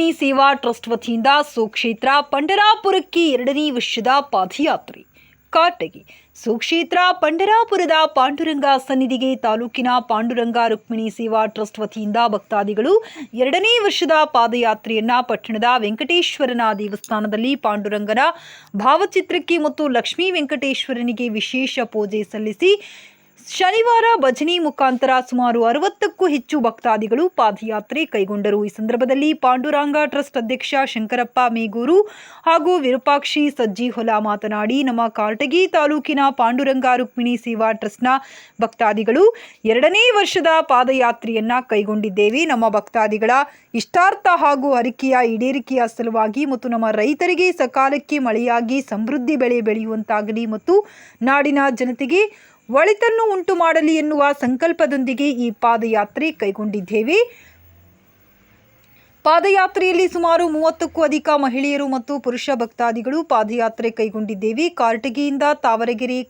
ಸೇವಾ ಟ್ರಸ್ಟ್ ವತಿಯಿಂದ ಸುಕ್ಷೇತ್ರ ಪಂಡರಾಪುರಕ್ಕೆ ಎರಡನೇ ವರ್ಷದ ಪಾದಯಾತ್ರೆ. ಕಾಟಗಿ ಸುಕ್ಷೇತ್ರ ಪಂಡರಾಪುರದ ಪಾಂಡುರಂಗ ಸನ್ನಿಧಿಗೆ ತಾಲೂಕಿನ ಪಾಂಡುರಂಗ ರುಕ್ಮಿಣಿ ಸೇವಾ ಟ್ರಸ್ಟ್ ವತಿಯಿಂದ ಭಕ್ತಾದಿಗಳು ಎರಡನೇ ವರ್ಷದ ಪಾದಯಾತ್ರೆಯನ್ನ ಪಟ್ಟಣದ ವೆಂಕಟೇಶ್ವರನ ದೇವಸ್ಥಾನದಲ್ಲಿ ಪಾಂಡುರಂಗನ ಭಾವಚಿತ್ರಕ್ಕೆ ಮತ್ತು ಲಕ್ಷ್ಮೀ ವೆಂಕಟೇಶ್ವರನಿಗೆ ವಿಶೇಷ ಪೂಜೆ ಸಲ್ಲಿಸಿ ಶನಿವಾರ ಭಜನಿ ಮುಖಾಂತರ ಸುಮಾರು ಅರವತ್ತಕ್ಕೂ ಹೆಚ್ಚು ಭಕ್ತಾದಿಗಳು ಪಾದಯಾತ್ರೆ ಕೈಗೊಂಡರು. ಈ ಸಂದರ್ಭದಲ್ಲಿ ಪಾಂಡುರಂಗ ಟ್ರಸ್ಟ್ ಅಧ್ಯಕ್ಷ ಶಂಕರಪ್ಪ ಮೇಗೂರು ಹಾಗೂ ವಿರೂಪಾಕ್ಷಿ ಸಜ್ಜಿ ಹೊಲ ಮಾತನಾಡಿ, ನಮ್ಮ ಕಾರಟಗಿ ತಾಲೂಕಿನ ಪಾಂಡುರಂಗ ರುಕ್ಮಿಣಿ ಸೇವಾ ಟ್ರಸ್ಟ್ನ ಭಕ್ತಾದಿಗಳು ಎರಡನೇ ವರ್ಷದ ಪಾದಯಾತ್ರೆಯನ್ನ ಕೈಗೊಂಡಿದ್ದೇವೆ. ನಮ್ಮ ಭಕ್ತಾದಿಗಳ ಇಷ್ಟಾರ್ಥ ಹಾಗೂ ಹರಿಕೆಯ ಈಡೇರಿಕೆಯ ಸಲುವಾಗಿ ಮತ್ತು ನಮ್ಮ ರೈತರಿಗೆ ಸಕಾಲಕ್ಕೆ ಮಳೆಯಾಗಿ ಸಮೃದ್ಧಿ ಬೆಳೆ ಬೆಳೆಯುವಂತಾಗಲಿ ಮತ್ತು ನಾಡಿನ ಜನತೆಗೆ ಒಳಿತನ್ನು ಉಂಟು ಮಾಡಲಿ ಎನ್ನುವ ಸಂಕಲ್ಪದೊಂದಿಗೆ ಈ ಪಾದಯಾತ್ರೆ ಕೈಗೊಂಡಿದ್ದೇವೆ. ಪಾದಯಾತ್ರೆಯಲ್ಲಿ ಸುಮಾರು ಮೂವತ್ತಕ್ಕೂ ಅಧಿಕ ಮಹಿಳೆಯರು ಮತ್ತು ಪುರುಷ ಭಕ್ತಾದಿಗಳು ಪಾದಯಾತ್ರೆ ಕೈಗೊಂಡಿದ್ದೇವೆ. ಕಾರಟಗಿಯಿಂದ ತಾವರಗೆರೆ,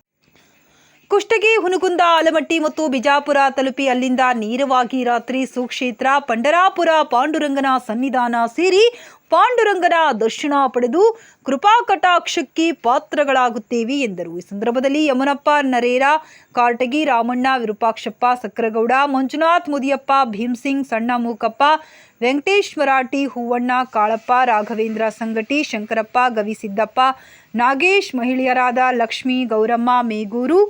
ಕುಷ್ಟಗಿ, ಹುನಗುಂದ, ಆಲಮಟ್ಟಿ ಮತ್ತು ಬಿಜಾಪುರ ತಲುಪಿ ಅಲ್ಲಿಂದ ನೇರವಾಗಿ ರಾತ್ರಿ ಸುಕ್ಷೇತ್ರ, ಪಂಡರಾಪುರ, ಪಾಂಡುರಂಗನ ಸನ್ನಿಧಾನ ಸೇರಿ ಪಾಂಡುರಂಗನ ದರ್ಶನ ಪಡೆದು ಕೃಪಾ ಕಟಾಕ್ಷಕ್ಕೆ ಪಾತ್ರಗಳಾಗುತ್ತೇವೆ ಎಂದರು. ಈ ಸಂದರ್ಭದಲ್ಲಿ ಯಮನಪ್ಪ ನರೇರ ಕಾರ್ಟಗಿ ರಾಮಣ್ಣ, ವಿರೂಪಾಕ್ಷಪ್ಪ ಸಕ್ರಗೌಡ ಮಂಜುನಾಥ್ ಮುದಿಯಪ್ಪ, ಭೀಮ್ಸಿಂಗ್, ಸಣ್ಣ ಮೂಕಪ್ಪ ವೆಂಕಟೇಶ್ ಮರಾಠಿ ಹೂವಣ್ಣ, ಕಾಳಪ್ಪ, ರಾಘವೇಂದ್ರ ಸಂಗಟಿ, ಶಂಕರಪ್ಪ, ಗವಿಸಿದ್ದಪ್ಪ, ನಾಗೇಶ್ ಮಹಿಳೆಯರಾದ ಲಕ್ಷ್ಮಿ, ಗೌರಮ್ಮ, ಮೇಗೂರು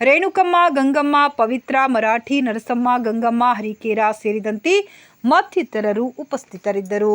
ರೇಣುಕಮ್ಮ ಗಂಗಮ್ಮ ಪವಿತ್ರ ಮರಾಠಿ ನರಸಮ್ಮ ಗಂಗಮ್ಮ ಹರಿಕೇರ ಸೇರಿದಂತೆ ಮತ್ತಿತರರು ಉಪಸ್ಥಿತರಿದ್ದರು.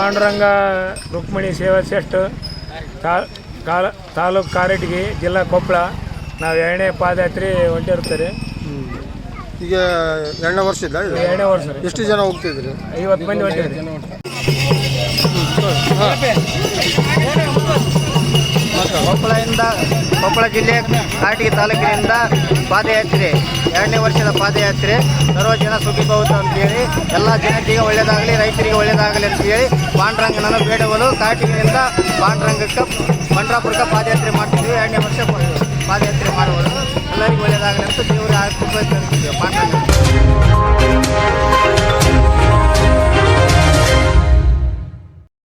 ಪಾಂಡುರಂಗ ರುಕ್ಮಿಣಿ ಸೇವಾ ಶ್ರೇಷ್ಠ ತಾ ಕಾಲ ತಾಲೂಕು ಕಾರಟಗಿ ಜಿಲ್ಲಾ ಕೊಪ್ಪಳ ನಾವು ಎರಡನೇ ಪಾದಯಾತ್ರೆ ಹೊಂಟಿರ್ತಾರೆ ಈಗ ಎರಡನೇ ವರ್ಷ ಇದ್ದ ಇದು? ಎರಡನೇ ವರ್ಷ ರೀ. ಎಷ್ಟು ಜನ ಹೋಗ್ತಿದ್ರಿ? ಐವತ್ತು ಮಂದಿ ಹೊಂಟಿದ್ರಿ ಕೊಪ್ಪಳದಿಂದ ಕೊಪ್ಪಳ ಜಿಲ್ಲೆ ಕಾರಟಗಿ ತಾಲೂಕಿನಿಂದ ಪಾದಯಾತ್ರೆ. ಎರಡನೇ ವರ್ಷದ ಪಾದಯಾತ್ರೆ. ಸರ್ವ ಜನ ಸುಖಿ ಭವತು ಅಂತೇಳಿ, ಎಲ್ಲ ಜನತೆಗೆ ಒಳ್ಳೆಯದಾಗಲಿ ರೈತರಿಗೆ ಒಳ್ಳೆಯದಾಗಲಿ ಅಂತೇಳಿ ಪಾಂಡುರಂಗನನ್ನು ಬೇಡವಲು ಕಾರಟಗಿನಿಂದ ಪಾಂಡ್ರಂಗಕ್ಕೆ ಪಂಡ್ರಾಪುರಕ್ಕೆ ಪಾದಯಾತ್ರೆ ಮಾಡ್ತೀವಿ ಎರಡನೇ ವರ್ಷ ಪಾದಯಾತ್ರೆ ಮಾಡುವುದು ಎಲ್ಲರಿಗೂ ಒಳ್ಳೆಯದಾಗಲಿ ಅಂತ ದೇವರ ಆಶೀರ್ವಾದ